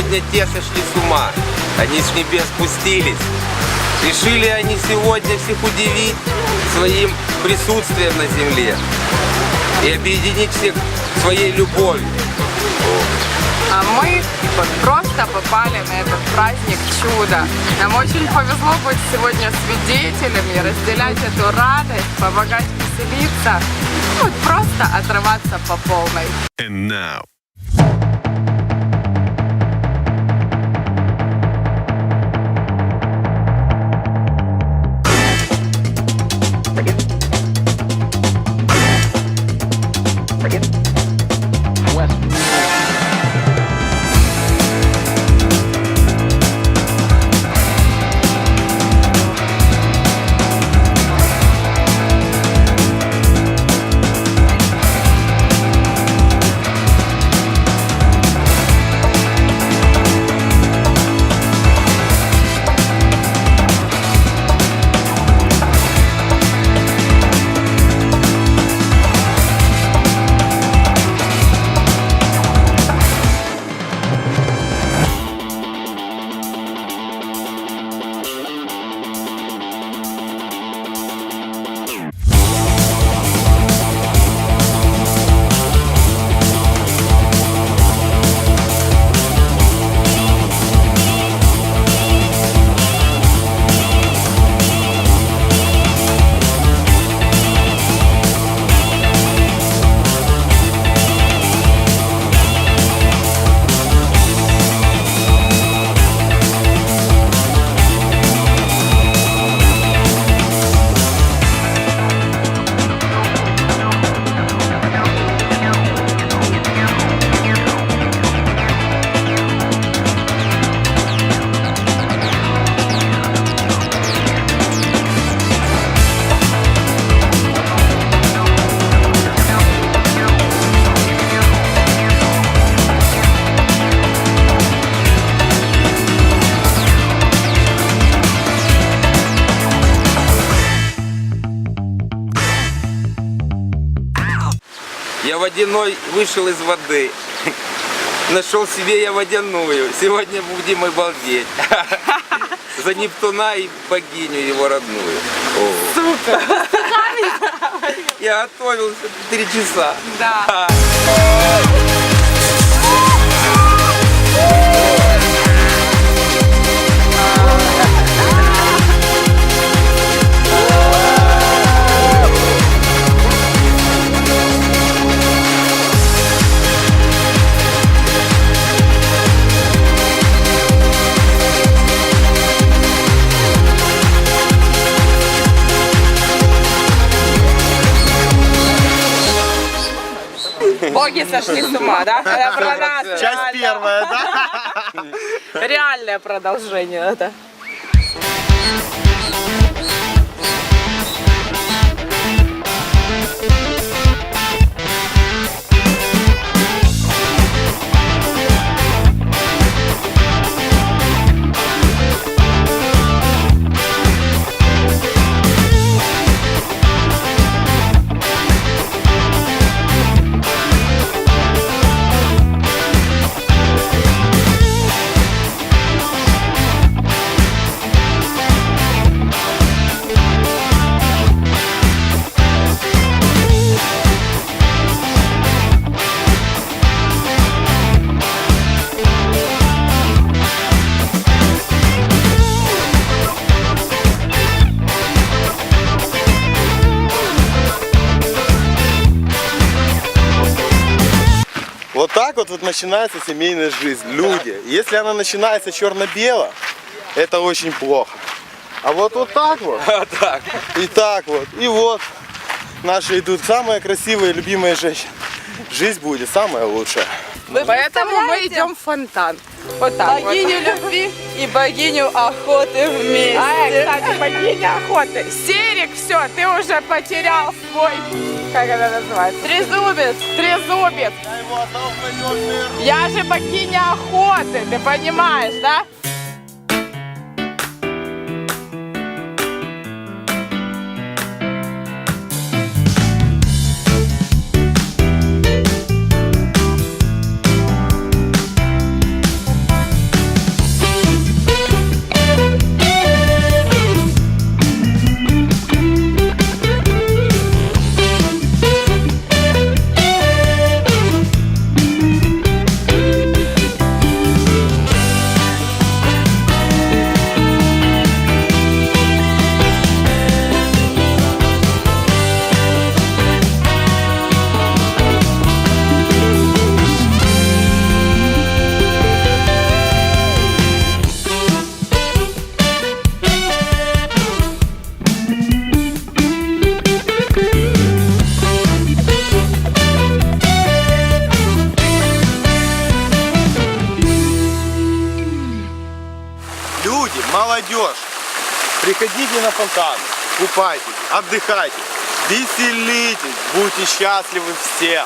сегодня те сошли с ума. Они с небес спустились. Решили они сегодня всех удивить своим присутствием на земле и объединить всех своей любовью. А мы вот просто попали на этот праздник чуда. Нам очень повезло быть сегодня свидетелями, разделять эту радость, помогать веселиться, ну, вот просто отрываться по полной. And now, водяной вышел из воды. Нашел себе я водяную. Сегодня будем и балдеть. За Нептуна и богиню его родную. Супер! Я готовился три часа. Да. Боги сошли с ума, да? Это про нас. Часть реально. первая, да? Реальное продолжение это. Начинается семейная жизнь. Люди. Если она начинается черно-бело, это очень плохо. А вот вот так вот. так. И так вот. И вот наши идут самые красивые, любимые женщины. Жизнь будет самая лучшая. Поэтому мы идем в фонтан. Вот так вот. Богиню любви и богиню охоты вместе. А, кстати, богиня охоты. Серик, все, ты уже потерял свой, как это называется? Трезубец. Трезубец. Я его отдал. Я же богиня охоты, ты понимаешь, да? Фонтаны, купайтесь, отдыхайте, веселитесь, будьте счастливы все.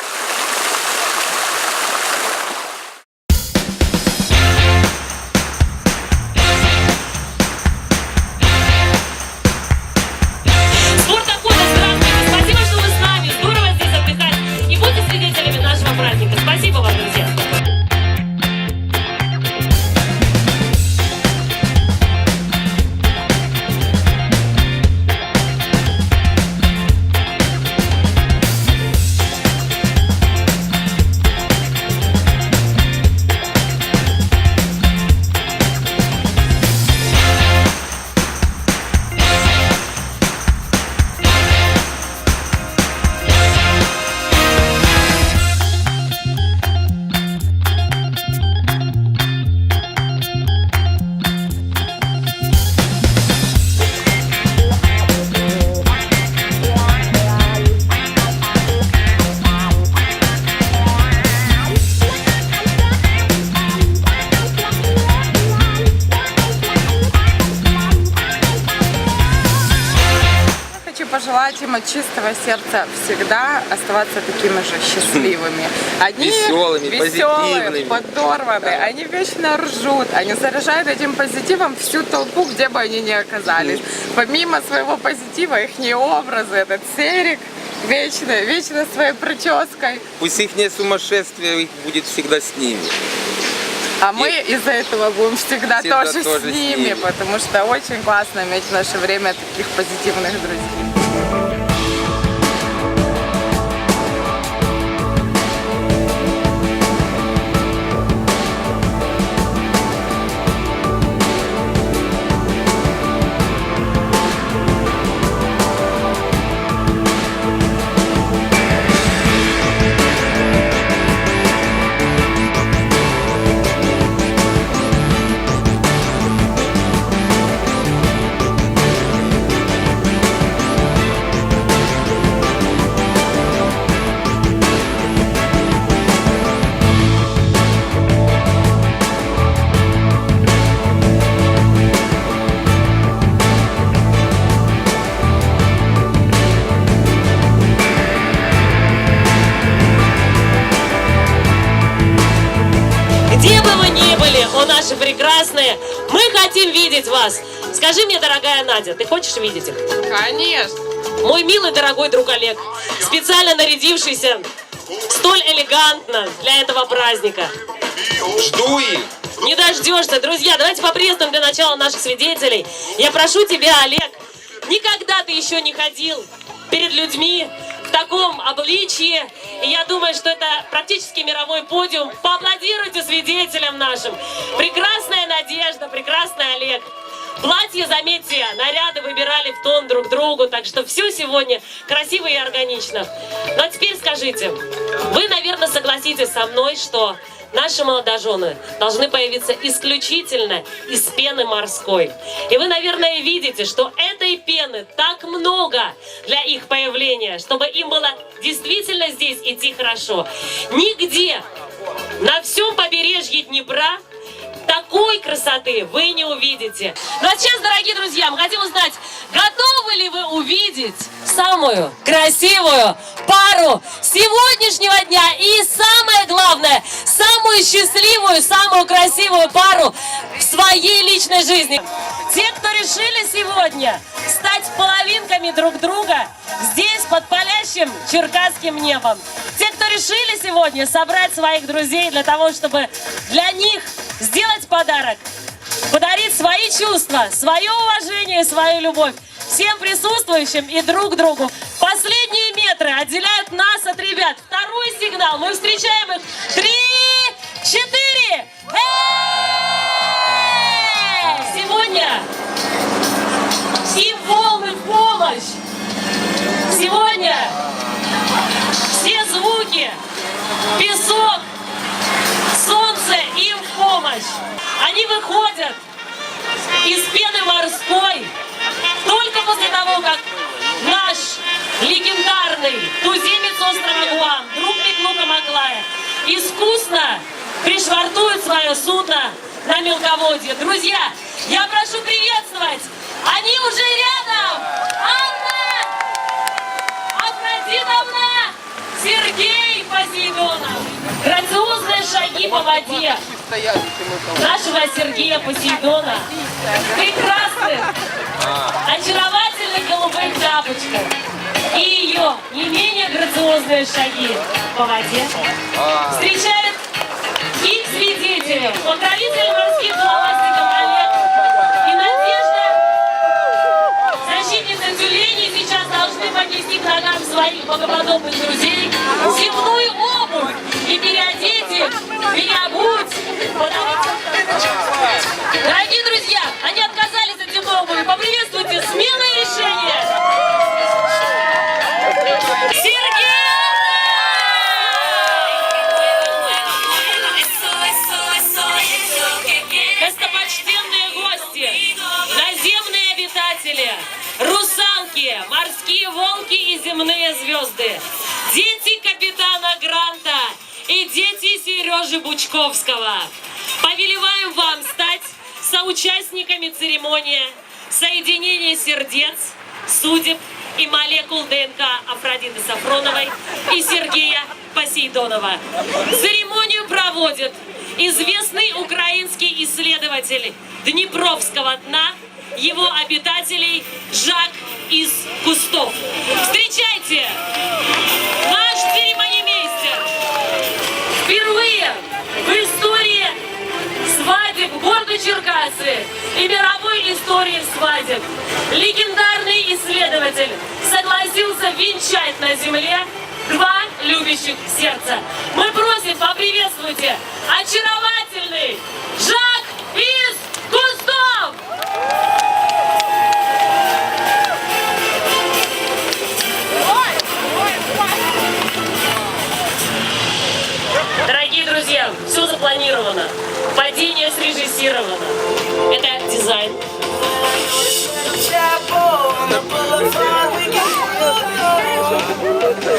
Пожелать им от чистого сердца всегда оставаться такими же счастливыми. Они Веселыми, веселые, позитивными. подорванные, они вечно ржут, они заражают этим позитивом всю толпу, где бы они ни оказались. Помимо своего позитива, их образы, этот серик вечно, вечно своей прической. Пусть их сумасшествие их будет всегда с ними. А мы из-за этого будем всегда, Всегда тоже, тоже с с ними, ними. потому что очень классно иметь в наше время таких позитивных друзей. Скажи мне, дорогая Надя, ты хочешь видеть их? Конечно. Мой милый дорогой друг Олег, специально нарядившийся столь элегантно для этого праздника. Жду их. Не дождешься, друзья. Давайте поприветствуем для начала наших свидетелей. Я прошу тебя, Олег, никогда ты еще не ходил перед людьми в таком обличье. И я думаю, что это практически мировой подиум. Поаплодируйте свидетелям нашим. Прекрасная Надежда, прекрасный Олег. Платье, заметьте, наряды выбирали в тон друг другу, так что все сегодня красиво и органично. Ну а теперь скажите, вы, наверное, согласитесь со мной, что наши молодожены должны появиться исключительно из пены морской. И вы, наверное, видите, что этой пены так много для их появления, чтобы им было действительно здесь идти хорошо. Нигде на всем побережье Днепра такой красоты вы не увидите. Ну а сейчас, дорогие друзья, мы хотим узнать, готовы ли вы увидеть самую красивую пару сегодняшнего дня и самое самую счастливую, самую красивую пару в своей личной жизни. Те, кто решили сегодня стать половинками друг друга здесь под палящим черкасским небом. Те, кто решили сегодня собрать своих друзей для того, чтобы для них сделать подарок, подарить свои чувства, свое уважение свою любовь всем присутствующим и друг другу. Последние метры отделяют нас от ребят. Второй сигнал. Мы встречаем их. Три, четыре. Сегодня им волны в помощь. Сегодня все звуки, песок, солнце им в помощь. Они выходят туземец острова Гуам, друг Миклука Маклая, искусно пришвартует свое судно на мелководье. Друзья, я прошу приветствовать Они уже рядом! Анна! Афродитовна! Сергей Посейдонов! Грациозные шаги по воде нашего Сергея Посейдона прекрасных, очаровательных голубых тапочках и ее не менее грациозные шаги по воде встречает их свидетели, покровитель морских головастиков Олег. И Надежда, защитницы тюленей, сейчас должны поднести к ногам своих богоподобных друзей земную обувь. И переодеть их, переобуть. Дорогие друзья, они отказались Бучковского. Повелеваем вам стать соучастниками церемонии соединения сердец, судеб и молекул ДНК Афродиты Сафроновой и Сергея Посейдонова. Церемонию проводит известный украинский исследователь Днепровского дна, его обитателей Жак из Кустов. Встречайте! Города Черкасы и мировой истории свадеб легендарный исследователь согласился венчать на земле два любящих сердца. Мы просим, поприветствуйте очаровательный Жак из Кустов! Дорогие друзья, все запланировано. Падение срежиссировано. Это дизайн.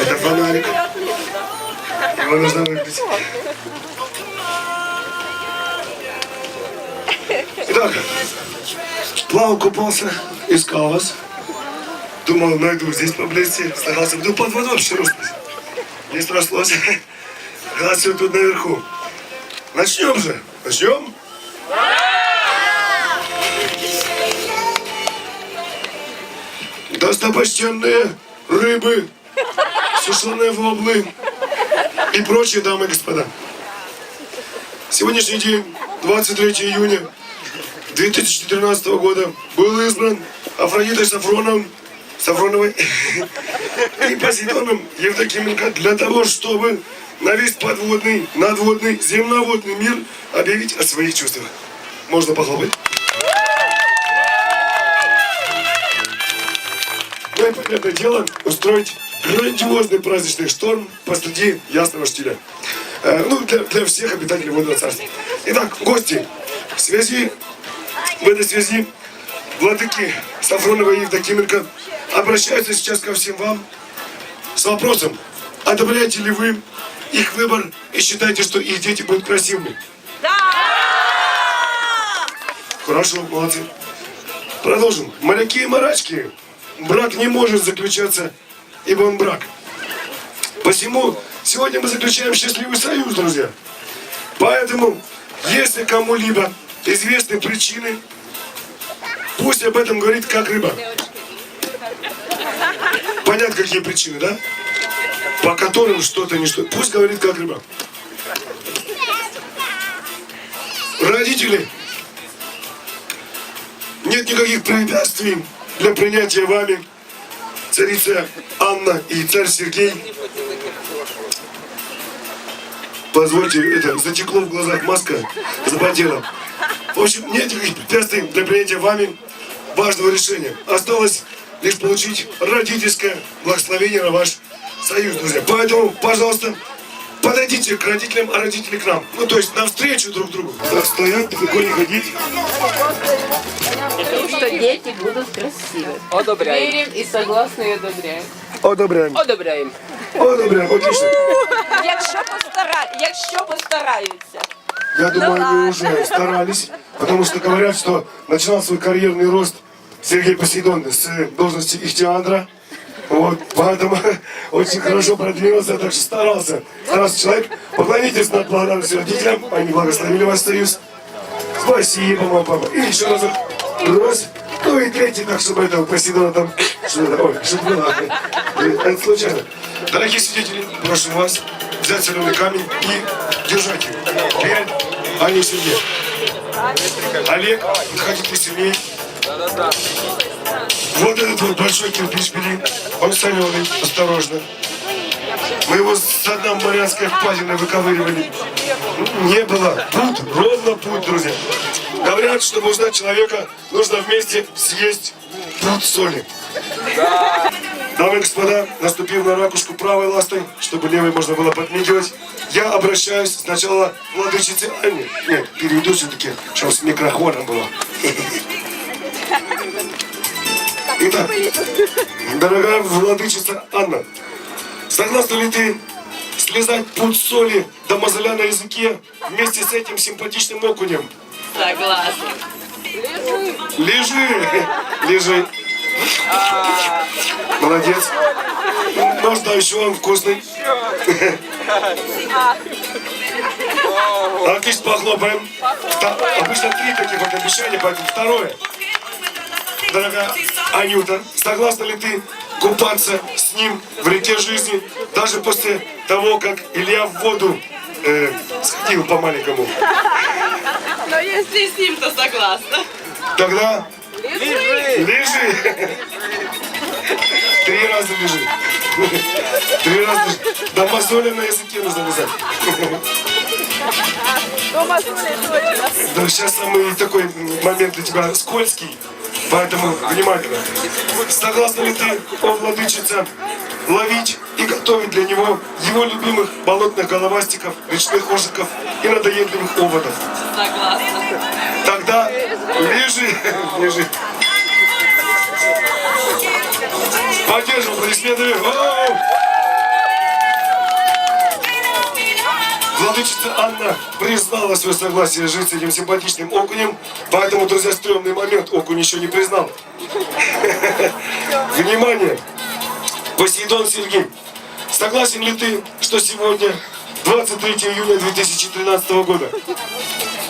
Это фонарик. Его нужно выключить. Итак, плавал, купался, искал вас. Думал, найду здесь поблизости. Старался, буду под водой русскость. Не срослось. Раз все тут наверху. Начнем же. Начнем? Достопочтенные рыбы, сушеные воблы и прочие дамы и господа. Сегодняшний день, 23 июня 2014 года, был избран Афродитой Сафроном, Сафроновой и Посейдоном Евдокименко для того, чтобы на весь подводный, надводный, земноводный мир объявить о своих чувствах. Можно похлопать? Ну и, понятное дело, устроить грандиозный праздничный шторм посреди ясного штиля. Э, ну, для, для всех обитателей водного царства. Итак, гости, в связи, в этой связи, владыки Сафронова и Евдокименко обращаются сейчас ко всем вам с вопросом, одобряете ли вы их выбор и считаете, что их дети будут красивыми? Да! Хорошо, молодцы. Продолжим. Моряки и морячки. Брак не может заключаться, ибо он брак. Посему сегодня мы заключаем счастливый союз, друзья. Поэтому, если кому-либо известны причины, пусть об этом говорит как рыба. Понятно, какие причины, да? По которым что-то не что. Пусть говорит как рыба. Родители, нет никаких препятствий для принятия вами царица Анна и царь Сергей. Позвольте, это затекло в глазах маска, запотела. В общем, нет никаких препятствий для принятия вами важного решения. Осталось лишь получить родительское благословение на ваш союз, друзья. Поэтому, пожалуйста, подойдите к родителям, а родители к нам. Ну, то есть навстречу друг другу. Так стоять, далеко не ходить. Что дети будут красивы. Одобряем. Верим и согласны и одобряем. Одобряем. Одобряем. Одобряем, отлично. Якщо, постара... Якщо постараються. Я думаю, вы уже старались, потому что говорят, что начинал свой карьерный рост Сергей Посейдон с должности ихтиандра. Вот, поэтому очень хорошо продвинулся, так что старался. Старался человек. Поклонитесь над благодарностью родителям, они благословили вас, союз. Спасибо, мама, папа. И еще разок. Раз. Ну и третий, так, чтобы этого Посейдона там... Что это? Ой, что это было? Это случайно. Дорогие свидетели, прошу вас взять соленый камень и держать его перед Аней Сергеем. Олег, подходите сильнее. Вот этот вот большой кирпич бери. Он соленый, осторожно. Мы его с дна Марианской впадины выковыривали. Не было. Путь, ровно путь, друзья. Говорят, чтобы узнать человека, нужно вместе съесть пруд соли. Дамы и господа, наступив на ракушку правой ластой, чтобы левой можно было подмигивать, я обращаюсь сначала к владычице Анне. Нет, переведу все-таки, чтобы с микрофоном было. Итак, дорогая владычица Анна, согласна ли ты слезать путь соли до мозоля на языке вместе с этим симпатичным окунем? Согласна. Лежи, лежи. Молодец. Нож да еще он вкусный. Отлично, похлопаем. Обычно три таких вот обещания, поэтому второе. Дорогая Анюта, согласна ли ты купаться с ним в реке жизни, даже после того, как Илья в воду э, сходил по-маленькому? Но если с ним, то согласна. Тогда лежи. Три раза лежи. Три раза лежи. Да мозоли на языке нужно лизать. Дома Соля точно. Да, сейчас самый такой момент для тебя скользкий, поэтому внимательно. Согласна ли ты, о владычица, ловить и готовить для него его любимых болотных головастиков, речных ожиков и надоедливых оводов? Согласна. Тогда лежи, лежи. Поддержим аплодисментами. Владычица Анна признала свое согласие жить с этим симпатичным окунем, поэтому, друзья, стрёмный момент, окунь еще не признал. Внимание! Посейдон Сергей, согласен ли ты, что сегодня, 23 июня 2013 года,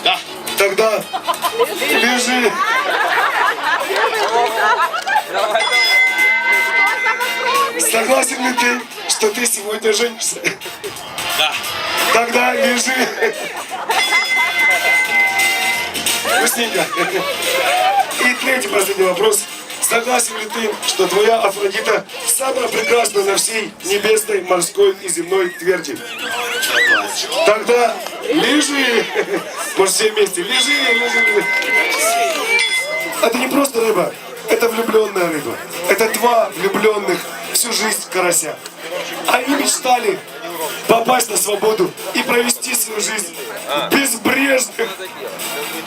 да. Тогда лежи. Согласен ли ты, что ты сегодня женишься? Да. Тогда лежи. Вкусненько. И третий последний вопрос. Согласен ли ты, что твоя Афродита самая прекрасная на всей небесной, морской и земной тверди? Тогда лежи. Может, все вместе. Лежи, лежи. Это не просто рыба, это влюбленная рыба. Это два влюбленных всю жизнь карася. Они мечтали попасть на свободу и провести свою жизнь в безбрежных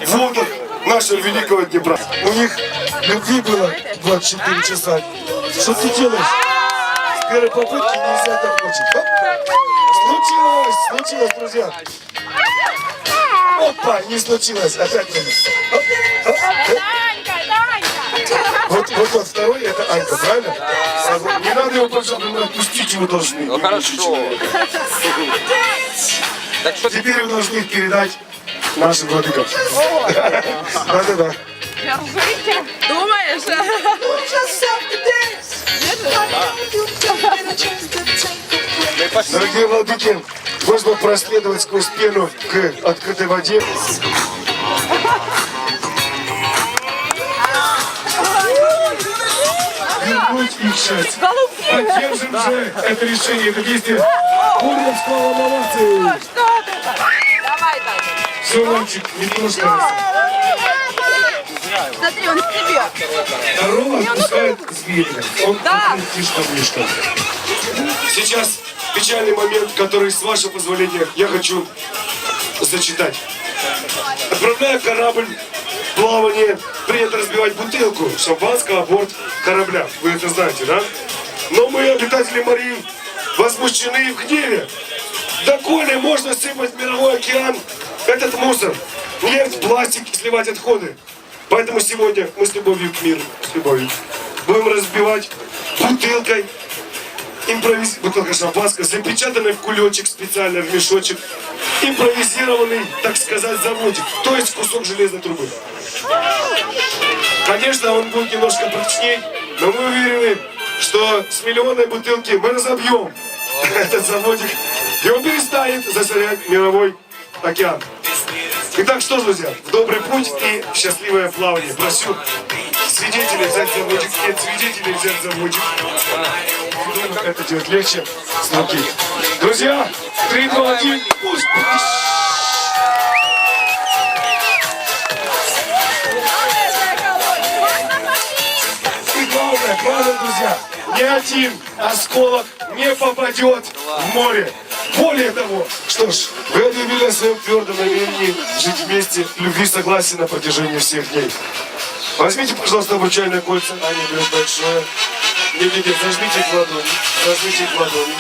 водах нашего великого Днепра. У них любви было 24 часа. Что ты делаешь? С первой попытки нельзя так. Оп. Случилось, случилось, друзья. Опа, не случилось. Опять оп, оп. Вот, вот, вот второй, это Анька, правильно? Согла- Не надо его, пожалуйста, мы отпустить его должны. Ну хорошо. Так что Теперь вы должны передать нашим владыкам. Да-да-да. Думаешь? Дорогие владыки, можно проследовать сквозь пену к открытой воде. Вернуть их счастье. Поддержим же это решение, это действие. Бурно слава молодцы. Что ты? Давай, Таня. Все, мальчик, немножко. Смотри, он к тебе. Второго отпускает зверя. Он Да. тишка-мишка. Сейчас печальный момент, который, с вашего позволения, я хочу зачитать. Отправляя корабль плавание, принято разбивать бутылку шампанского борт корабля. Вы это знаете, да? Но мы, обитатели морей, возмущены и в гневе. Доколе можно сыпать в мировой океан этот мусор? Нефть, пластик сливать отходы? Поэтому сегодня мы с любовью к миру, с любовью, будем разбивать бутылкой импровиз... бутылка шампанского, запечатанный в кулечек специально, в мешочек, импровизированный, так сказать, заводик, то есть кусок железной трубы. Конечно, он будет немножко прочней, но мы уверены, что с миллионной бутылки мы разобьем этот заводик, и он перестанет засорять мировой океан. Итак, что друзья, в добрый путь и в счастливое плавание. Прошу свидетелей взять заводик, нет, свидетелей взять заводик. Думаю, это делать легче с руки. Друзья, 3, 2, 1, пусть! Главное, друзья, ни один осколок не попадет в море. Более того, что ж, вы объявили о своем твердом намерении жить вместе, в любви и согласии на протяжении всех дней. Возьмите, пожалуйста, обручальное кольцо, Аня берет большое. Не-не-не, зажмите к ладони, зажмите к ладони,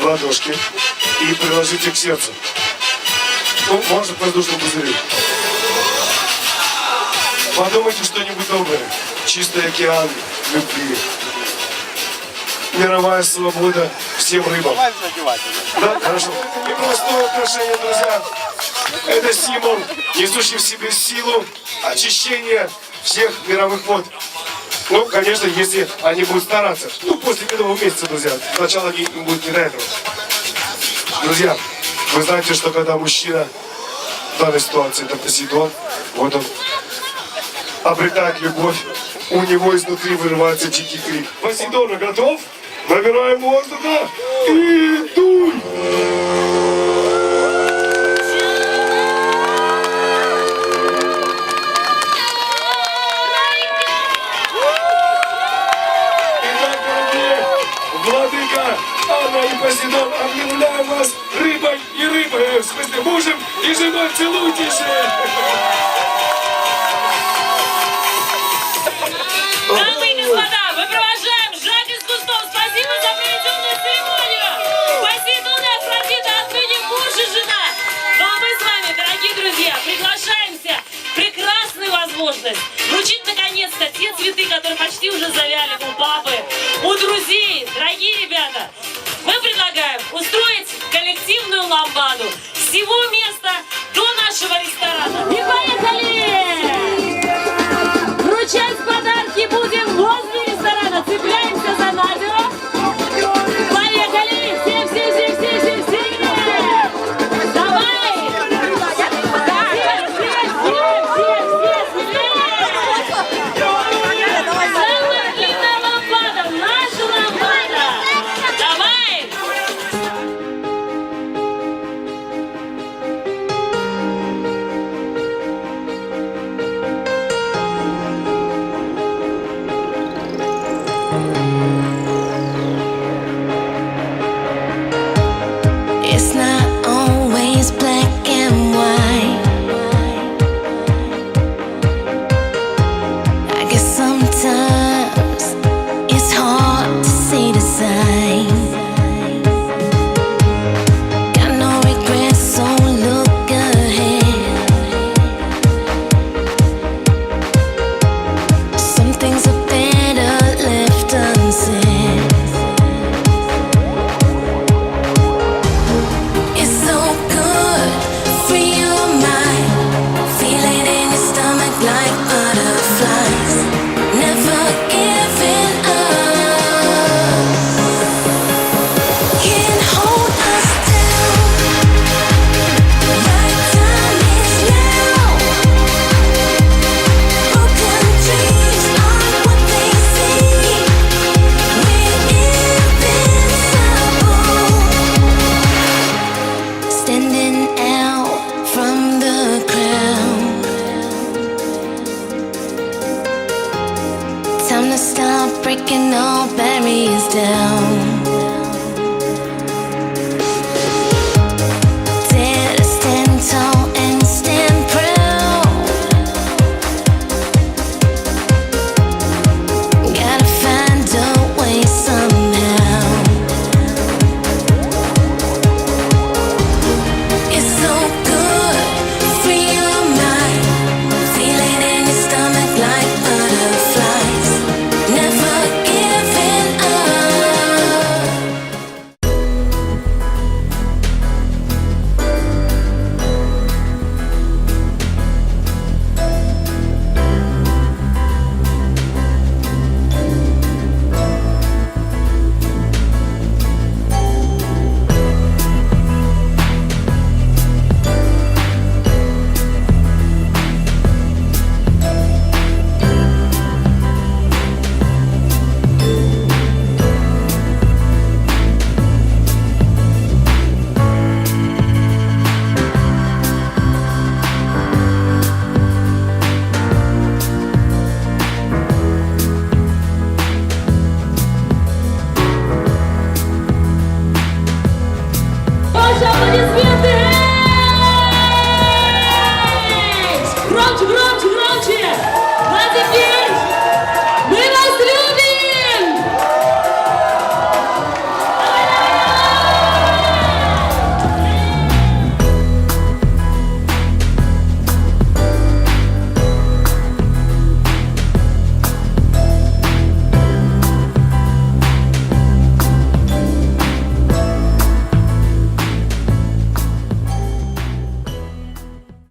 в ладошки и приложите к сердцу. Ну, можно к воздушному пузырю. Подумайте что-нибудь доброе. Чистый океан любви. Мировая свобода всем рыбам. Да, хорошо. И простое украшение, друзья. Это символ, несущий в себе силу очищения всех мировых вод. Ну, конечно, если они будут стараться. Ну, после медового месяца, друзья. Сначала они, им будет не до этого. Друзья, вы знаете, что когда мужчина в данной ситуации, это Посейдон, вот он обретает любовь, у него изнутри вырывается дикий крик. Посейдона готов? Набираем воздуха и дуй! Владыка, Анна и Посейдон, объявляю вас рыбой и рыбой, в смысле мужем и женой, целуйтесь! Возможность вручить наконец-то те цветы, которые почти уже завяли у папы, у друзей. Дорогие ребята, мы предлагаем устроить коллективную ламбаду всего места до нашего ресторана. И поехали!